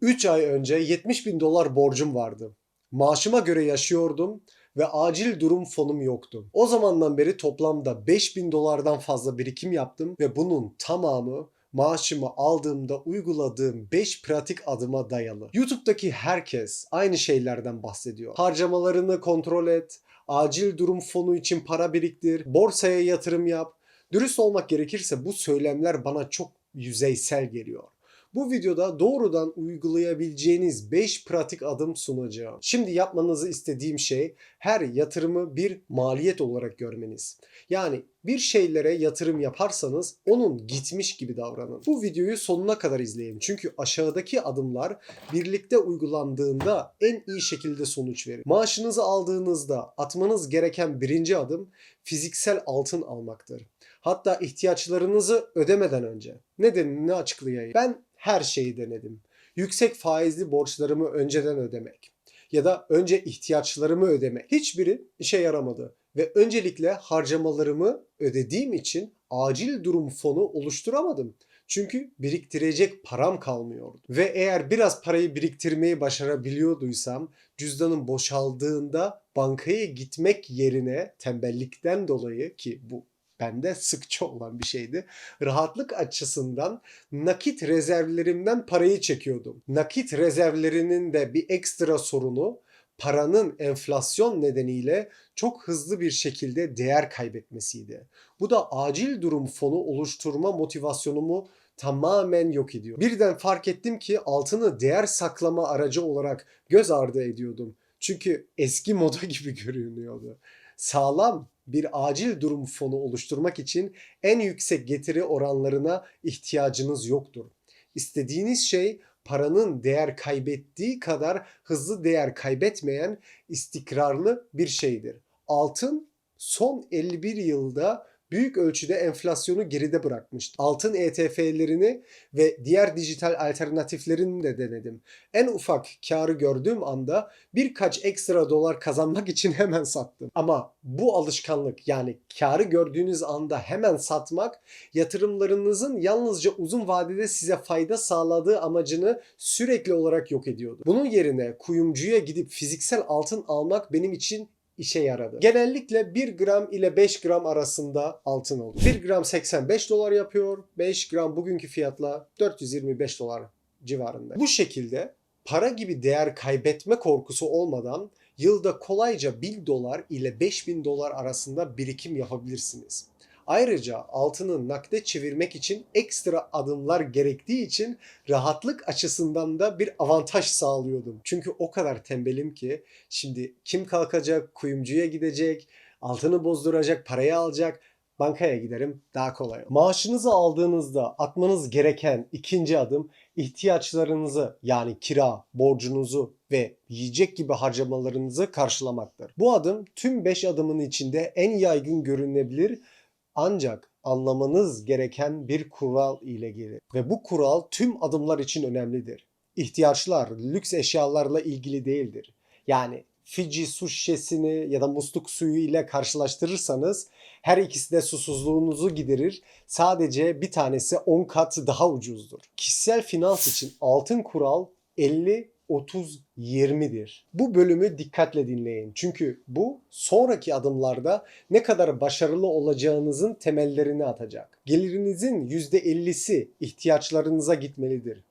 3 ay önce 70 bin dolar borcum vardı. Maaşıma göre yaşıyordum ve acil durum fonum yoktu. O zamandan beri toplamda 5 bin dolardan fazla birikim yaptım ve bunun tamamı maaşımı aldığımda uyguladığım 5 pratik adıma dayalı. YouTube'daki herkes aynı şeylerden bahsediyor. Harcamalarını kontrol et, acil durum fonu için para biriktir, borsaya yatırım yap. Dürüst olmak gerekirse bu söylemler bana çok yüzeysel geliyor. Bu videoda doğrudan uygulayabileceğiniz 5 pratik adım sunacağım. Şimdi yapmanızı istediğim şey her yatırımı bir maliyet olarak görmeniz. Yani bir şeylere yatırım yaparsanız onun gitmiş gibi davranın. Bu videoyu sonuna kadar izleyin. Çünkü aşağıdaki adımlar birlikte uygulandığında en iyi şekilde sonuç verir. Maaşınızı aldığınızda atmanız gereken birinci adım fiziksel altın almaktır. Hatta ihtiyaçlarınızı ödemeden önce. Nedenini açıklayayım. Ben her şeyi denedim. Yüksek faizli borçlarımı önceden ödemek ya da önce ihtiyaçlarımı ödemek. Hiçbiri işe yaramadı ve öncelikle harcamalarımı ödediğim için acil durum fonu oluşturamadım. Çünkü biriktirecek param kalmıyordu. Ve eğer biraz parayı biriktirmeyi başarabiliyorduysam cüzdanım boşaldığında bankaya gitmek yerine tembellikten dolayı ki bu bende sıkça olan bir şeydi. Rahatlık açısından nakit rezervlerimden parayı çekiyordum. Nakit rezervlerinin de bir ekstra sorunu paranın enflasyon nedeniyle çok hızlı bir şekilde değer kaybetmesiydi. Bu da acil durum fonu oluşturma motivasyonumu tamamen yok ediyor. Birden fark ettim ki altını değer saklama aracı olarak göz ardı ediyordum. Çünkü eski moda gibi görünüyordu. Sağlam bir acil durum fonu oluşturmak için en yüksek getiri oranlarına ihtiyacınız yoktur. İstediğiniz şey paranın değer kaybettiği kadar hızlı değer kaybetmeyen istikrarlı bir şeydir. Altın son 51 yılda büyük ölçüde enflasyonu geride bırakmıştı. Altın ETF'lerini ve diğer dijital alternatiflerini de denedim. En ufak karı gördüğüm anda birkaç ekstra dolar kazanmak için hemen sattım. Ama bu alışkanlık yani karı gördüğünüz anda hemen satmak yatırımlarınızın yalnızca uzun vadede size fayda sağladığı amacını sürekli olarak yok ediyordu. Bunun yerine kuyumcuya gidip fiziksel altın almak benim için işe yaradı. Genellikle 1 gram ile 5 gram arasında altın olur. 1 gram 85 dolar yapıyor. 5 gram bugünkü fiyatla 425 dolar civarında. Bu şekilde para gibi değer kaybetme korkusu olmadan yılda kolayca 1000 dolar ile 5000 dolar arasında birikim yapabilirsiniz. Ayrıca altını nakde çevirmek için ekstra adımlar gerektiği için rahatlık açısından da bir avantaj sağlıyordum. Çünkü o kadar tembelim ki şimdi kim kalkacak, kuyumcuya gidecek, altını bozduracak, parayı alacak, bankaya giderim daha kolay. Maaşınızı aldığınızda atmanız gereken ikinci adım ihtiyaçlarınızı yani kira, borcunuzu ve yiyecek gibi harcamalarınızı karşılamaktır. Bu adım tüm 5 adımın içinde en yaygın görünebilir ancak anlamanız gereken bir kural ile gelir. Ve bu kural tüm adımlar için önemlidir. İhtiyaçlar lüks eşyalarla ilgili değildir. Yani Fiji su şişesini ya da musluk suyu ile karşılaştırırsanız her ikisi de susuzluğunuzu giderir. Sadece bir tanesi 10 kat daha ucuzdur. Kişisel finans için altın kural 50 30 20'dir. Bu bölümü dikkatle dinleyin. Çünkü bu sonraki adımlarda ne kadar başarılı olacağınızın temellerini atacak. Gelirinizin %50'si ihtiyaçlarınıza gitmelidir.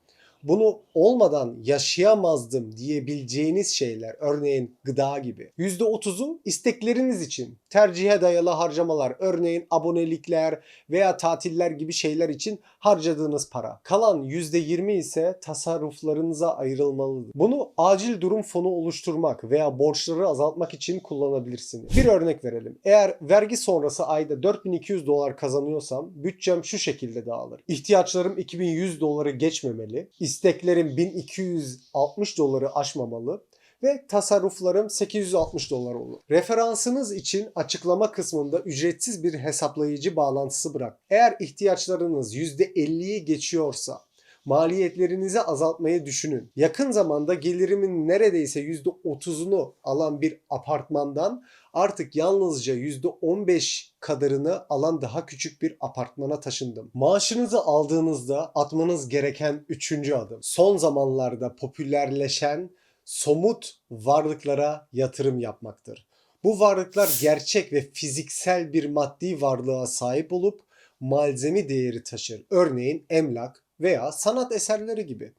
Bunu olmadan yaşayamazdım diyebileceğiniz şeyler örneğin gıda gibi. %30'u istekleriniz için tercihe dayalı harcamalar örneğin abonelikler veya tatiller gibi şeyler için harcadığınız para. Kalan %20 ise tasarruflarınıza ayrılmalıdır. Bunu acil durum fonu oluşturmak veya borçları azaltmak için kullanabilirsiniz. Bir örnek verelim. Eğer vergi sonrası ayda 4200 dolar kazanıyorsam bütçem şu şekilde dağılır. İhtiyaçlarım 2100 doları geçmemeli. İsteklerim 1260 doları aşmamalı ve tasarruflarım 860 dolar olur. Referansınız için açıklama kısmında ücretsiz bir hesaplayıcı bağlantısı bırak. Eğer ihtiyaçlarınız %50'yi geçiyorsa maliyetlerinizi azaltmayı düşünün. Yakın zamanda gelirimin neredeyse %30'unu alan bir apartmandan artık yalnızca %15 kadarını alan daha küçük bir apartmana taşındım. Maaşınızı aldığınızda atmanız gereken üçüncü adım. Son zamanlarda popülerleşen somut varlıklara yatırım yapmaktır. Bu varlıklar gerçek ve fiziksel bir maddi varlığa sahip olup malzeme değeri taşır. Örneğin emlak veya sanat eserleri gibi.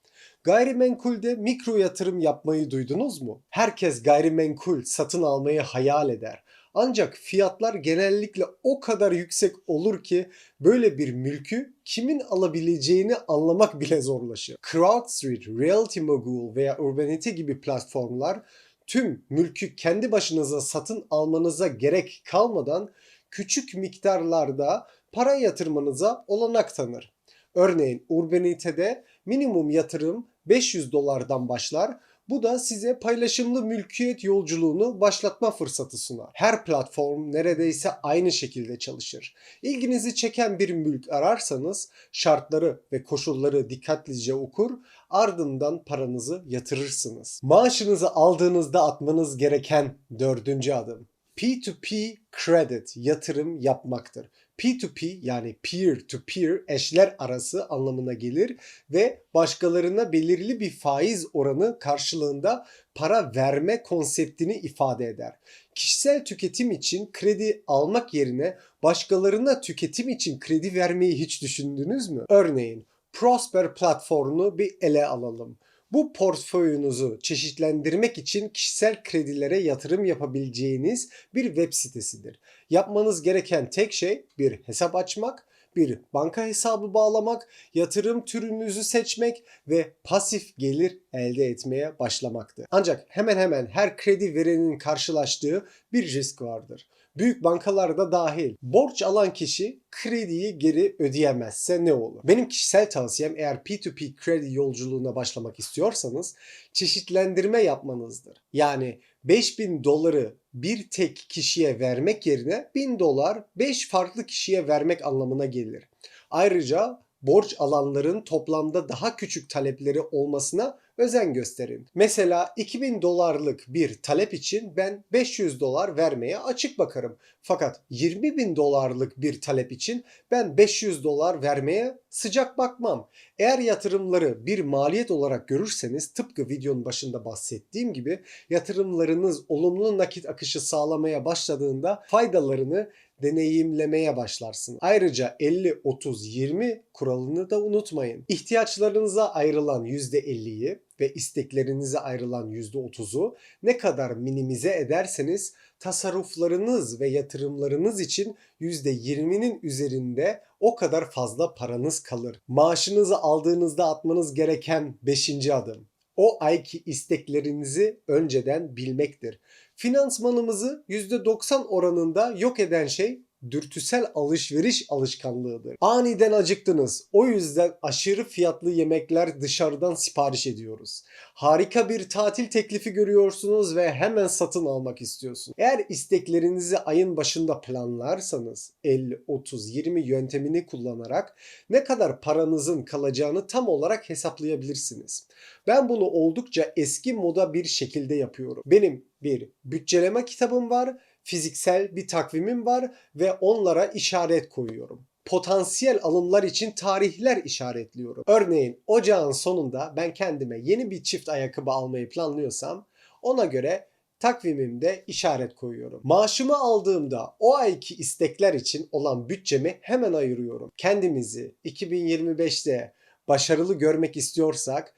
Gayrimenkulde mikro yatırım yapmayı duydunuz mu? Herkes gayrimenkul satın almayı hayal eder. Ancak fiyatlar genellikle o kadar yüksek olur ki böyle bir mülkü kimin alabileceğini anlamak bile zorlaşır. CrowdStreet, Realty Mogul veya Urbanity gibi platformlar tüm mülkü kendi başınıza satın almanıza gerek kalmadan küçük miktarlarda para yatırmanıza olanak tanır. Örneğin Urbanity'de minimum yatırım 500 dolardan başlar. Bu da size paylaşımlı mülkiyet yolculuğunu başlatma fırsatı sunar. Her platform neredeyse aynı şekilde çalışır. İlginizi çeken bir mülk ararsanız şartları ve koşulları dikkatlice okur, ardından paranızı yatırırsınız. Maaşınızı aldığınızda atmanız gereken dördüncü adım. P2P credit yatırım yapmaktır. P2P yani peer to peer eşler arası anlamına gelir ve başkalarına belirli bir faiz oranı karşılığında para verme konseptini ifade eder. Kişisel tüketim için kredi almak yerine başkalarına tüketim için kredi vermeyi hiç düşündünüz mü? Örneğin Prosper platformunu bir ele alalım. Bu portföyünüzü çeşitlendirmek için kişisel kredilere yatırım yapabileceğiniz bir web sitesidir. Yapmanız gereken tek şey bir hesap açmak, bir banka hesabı bağlamak, yatırım türünüzü seçmek ve pasif gelir elde etmeye başlamaktır. Ancak hemen hemen her kredi verenin karşılaştığı bir risk vardır. Büyük bankalarda dahil. Borç alan kişi krediyi geri ödeyemezse ne olur? Benim kişisel tavsiyem eğer P2P kredi yolculuğuna başlamak istiyorsanız çeşitlendirme yapmanızdır. Yani 5000 doları bir tek kişiye vermek yerine 1000 dolar 5 farklı kişiye vermek anlamına gelir. Ayrıca borç alanların toplamda daha küçük talepleri olmasına özen gösterin. Mesela 2000 dolarlık bir talep için ben 500 dolar vermeye açık bakarım. Fakat 20 bin dolarlık bir talep için ben 500 dolar vermeye sıcak bakmam. Eğer yatırımları bir maliyet olarak görürseniz tıpkı videonun başında bahsettiğim gibi yatırımlarınız olumlu nakit akışı sağlamaya başladığında faydalarını deneyimlemeye başlarsın. Ayrıca 50-30-20 kuralını da unutmayın. İhtiyaçlarınıza ayrılan %50'yi ve isteklerinize ayrılan %30'u ne kadar minimize ederseniz tasarruflarınız ve yatırımlarınız için %20'nin üzerinde o kadar fazla paranız kalır. Maaşınızı aldığınızda atmanız gereken 5. adım. O ayki isteklerinizi önceden bilmektir. Finansmanımızı %90 oranında yok eden şey dürtüsel alışveriş alışkanlığıdır. Aniden acıktınız. O yüzden aşırı fiyatlı yemekler dışarıdan sipariş ediyoruz. Harika bir tatil teklifi görüyorsunuz ve hemen satın almak istiyorsunuz. Eğer isteklerinizi ayın başında planlarsanız 50 30 20 yöntemini kullanarak ne kadar paranızın kalacağını tam olarak hesaplayabilirsiniz. Ben bunu oldukça eski moda bir şekilde yapıyorum. Benim bir bütçeleme kitabım var fiziksel bir takvimim var ve onlara işaret koyuyorum. Potansiyel alımlar için tarihler işaretliyorum. Örneğin ocağın sonunda ben kendime yeni bir çift ayakkabı almayı planlıyorsam ona göre takvimimde işaret koyuyorum. Maaşımı aldığımda o ayki istekler için olan bütçemi hemen ayırıyorum. Kendimizi 2025'te başarılı görmek istiyorsak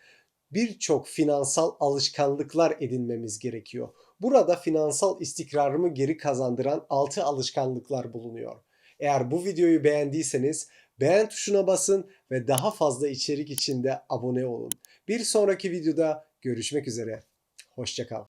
birçok finansal alışkanlıklar edinmemiz gerekiyor. Burada finansal istikrarımı geri kazandıran 6 alışkanlıklar bulunuyor. Eğer bu videoyu beğendiyseniz beğen tuşuna basın ve daha fazla içerik için de abone olun. Bir sonraki videoda görüşmek üzere. Hoşçakal.